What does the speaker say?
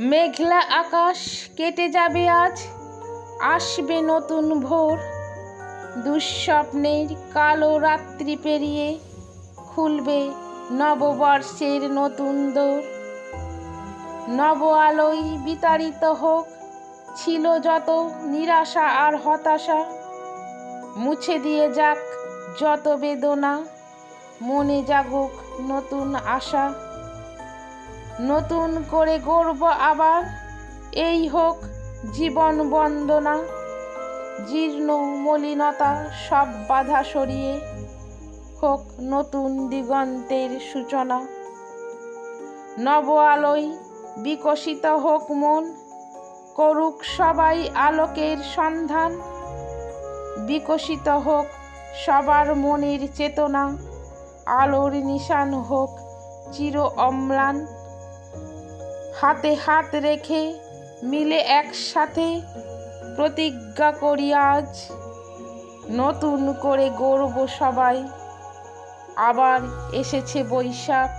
মেঘলা আকাশ কেটে যাবে আজ। আসবে নতুন ভোর। দুঃস্বপ্নের কালো রাত্রি পেরিয়ে খুলবে নববর্ষের নতুন দোর। নব আলোয় বিতাড়িত হোক, ছিল যত নিরাশা আর হতাশা। মুছে দিয়ে যাক যত বেদনা, মনে জাগুক নতুন আশা। নতুন করে গর্ব আবার। এই হোক জীবন বন্দনা, জীর্ণ মলিনতা, সব বাধা সরিয়ে হোক নতুন দিগন্তের সূচনা। নব আলোয় বিকশিত হোক মন, করুক সবাই আলোকের সন্ধান। বিকশিত হোক সবার মনের চেতনা, আলোর নিশান হোক চির অম্লান। হাতে হাত রেখে মিলে একসাথে প্রতিজ্ঞা করি আজ। নতুন করে গর্ব সবাই। আবার এসেছে বৈশাখ।